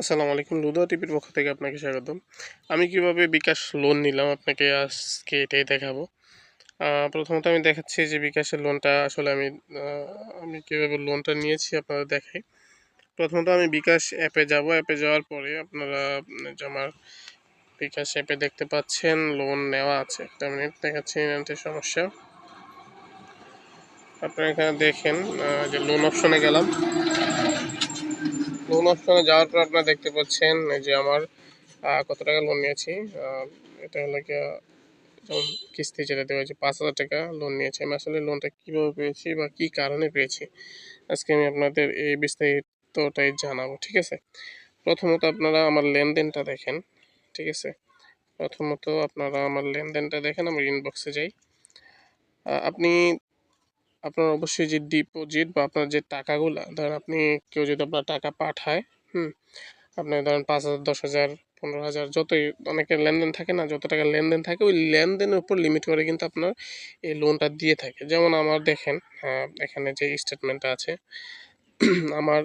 আসসালামু আলাইকুম, লুদা টিভির পক্ষ থেকে আপনাকে স্বাগতম। আমি কীভাবে বিকাশ লোন নিলাম আপনাকে আজকে এটাই দেখাবো। প্রথমত আমি দেখাচ্ছি যে বিকাশের লোনটা আসলে আমি আমি কীভাবে লোনটা নিয়েছি আপনাদের দেখাই। প্রথমত আমি বিকাশ অ্যাপে যাব। অ্যাপে যাওয়ার পরে আপনারা আমার বিকাশ অ্যাপে দেখতে পাচ্ছেন লোন নেওয়া আছে। একটা মিনিট দেখাচ্ছি সমস্যা। আপনারা এখানে দেখেন যে লোন অপশনে গেলাম। লোন অপশনে যাওয়ার পর আপনারা দেখতে পাচ্ছেন যে আমার কত টাকা লোন নিয়েছি। এটা হলো গিয়ে যেমন কিস্তি যেটা দেওয়া হয়েছে, পাঁচ হাজার টাকা লোন নিয়েছি। আমি আসলে লোনটা কীভাবে পেয়েছি বা কী কারণে পেয়েছি, আজকে আমি আপনাদের এই বিস্তারিতটাই জানাব, ঠিক আছে? প্রথমত আপনারা আমার লেনদেনটা দেখেন, ঠিক আছে? প্রথমত আপনারা আমার লেনদেনটা দেখেন, আমার ইনবক্সে যাই। আপনি আপনার অবশ্যই যে ডিপোজিট বা আপনার যে টাকাগুলো ধরেন আপনি কেউ যদি আপনার টাকা পাঠায় হুম আপনি ধরেন পাঁচ হাজার দশ হাজার পনেরো হাজার যতই অনেকের লেনদেন থাকে না যত টাকা লেনদেন থাকে ওই লেনদেনের উপর লিমিট করে কিন্তু আপনার এই লোনটা দিয়ে থাকে। যেমন আমার দেখেন আহ, এখানে যে স্টেটমেন্টটা আছে আমার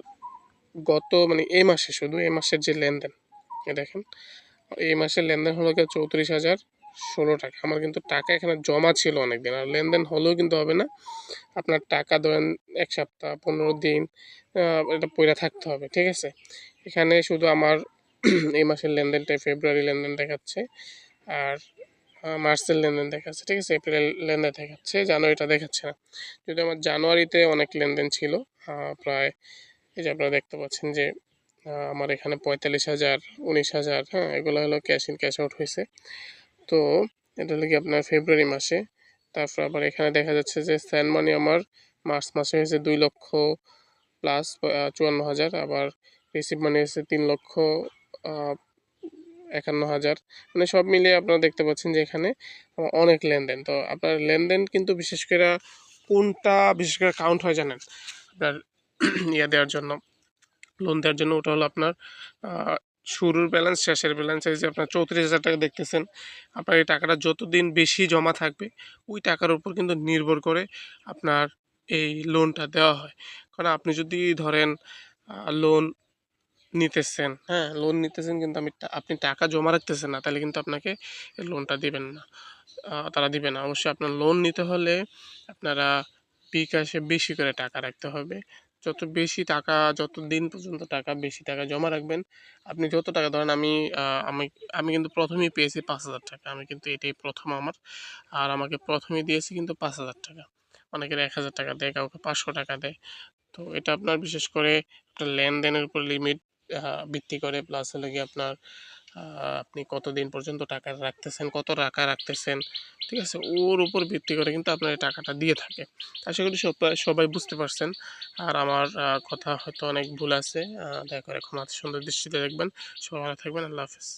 গত মানে এই মাসে শুধু এই মাসের যে লেনদেন দেখেন এই মাসের লেনদেন হলো গিয়ে চৌত্রিশ হাজার ষোলো টাকা। আমার কিন্তু টাকা এখানে জমা ছিল অনেকদিন আর লেনদেন হলেও কিন্তু হবে না। আপনার টাকা ধরেন এক সপ্তাহ, পনেরো দিন এটা পড়ে থাকতে হবে, ঠিক আছে? এখানে শুধু আমার এই মাসের লেনদেনটাই, ফেব্রুয়ারি লেনদেন দেখাচ্ছে আর মার্চের লেনদেন দেখাচ্ছে, ঠিক আছে? এপ্রিল লেনদেন দেখাচ্ছে, জানুয়ারিটা দেখাচ্ছে না। যদি আমার জানুয়ারিতে অনেক লেনদেন ছিল প্রায় এই যে আপনারা দেখতে পাচ্ছেন যে আমার এখানে পঁয়তাল্লিশ হাজার, উনিশ হাজার হ্যাঁ এগুলো হলো ক্যাশ ইন, ক্যাশ আউট হয়েছে। তো এটা হলো কি আপনার ফেব্রুয়ারি মাসে। তারপর আবার এখানে দেখা যাচ্ছে যে স্যান মানি আমার মার্চ মাসে হয়েছে দুই লক্ষ প্লাস চুয়ান্ন হাজার। আবার রিসিভ মানি হয়েছে তিন লক্ষ একান্ন হাজার। মানে সব মিলিয়ে আপনারা দেখতে পাচ্ছেন যে এখানে অনেক লেনদেন। তো আপনার লেনদেন কিন্তু বিশেষ করে কোনটা, বিশেষ করে কাউন্ট হয় জানেন? আপনার ইয়ে দেওয়ার জন্য লোন দেওয়ার জন্য ওটা হলো আপনার শুরুর ব্যালেন্স শেষের ব্যালেন্স এই যে আপনার চৌত্রিশ হাজার টাকা দেখতেছেন, আপনার এই টাকাটা যতদিন বেশি জমা থাকবে, ওই টাকার উপর কিন্তু নির্ভর করে আপনার এই লোনটা দেওয়া হয়। কারণ আপনি যদি ধরেন লোন নিতেছেন হ্যাঁ লোন নিতেছেন কিন্তু আমি আপনি টাকা জমা রাখতেছেন না, তাহলে কিন্তু আপনাকে লোনটা দিবেন না। তারা দিবে না। অবশ্যই আপনার লোন নিতে হলে আপনারা বিকাশে বেশি করে টাকা রাখতে হবে। যত বেশি টাকা, যত দিন পর্যন্ত টাকা বেশি টাকা জমা রাখবেন, আপনি যত টাকা ধরেন আমি আমি আমি কিন্তু প্রথমেই পেয়েছি পাঁচ হাজার টাকা। আমি কিন্তু এটাই প্রথম আমার। আর আমাকে প্রথমেই দিয়েছি কিন্তু পাঁচ হাজার টাকা। অনেকের এক হাজার টাকা দেয়, কাউকে পাঁচশো টাকা দেয়। তো এটা আপনার বিশেষ করে একটা লেনদেনের উপর লিমিট ভিত্তি করে প্লাস হলো গিয়ে আপনার আপনি কতদিন পর্যন্ত টাকা রাখতেছেন, কত টাকা রাখতেছেন, ঠিক আছে? ওর উপর ভিত্তি করে কিন্তু আপনার এই টাকাটা দিয়ে থাকে। আশা করি সবাই বুঝতে পারছেন। আর আমার কথা হয়তো অনেক ভুল আছে দয়া করে ক্ষমা সুন্দর দৃষ্টিতে দেখবেন। সবাই ভালো থাকবেন, আল্লাহ হাফেজ।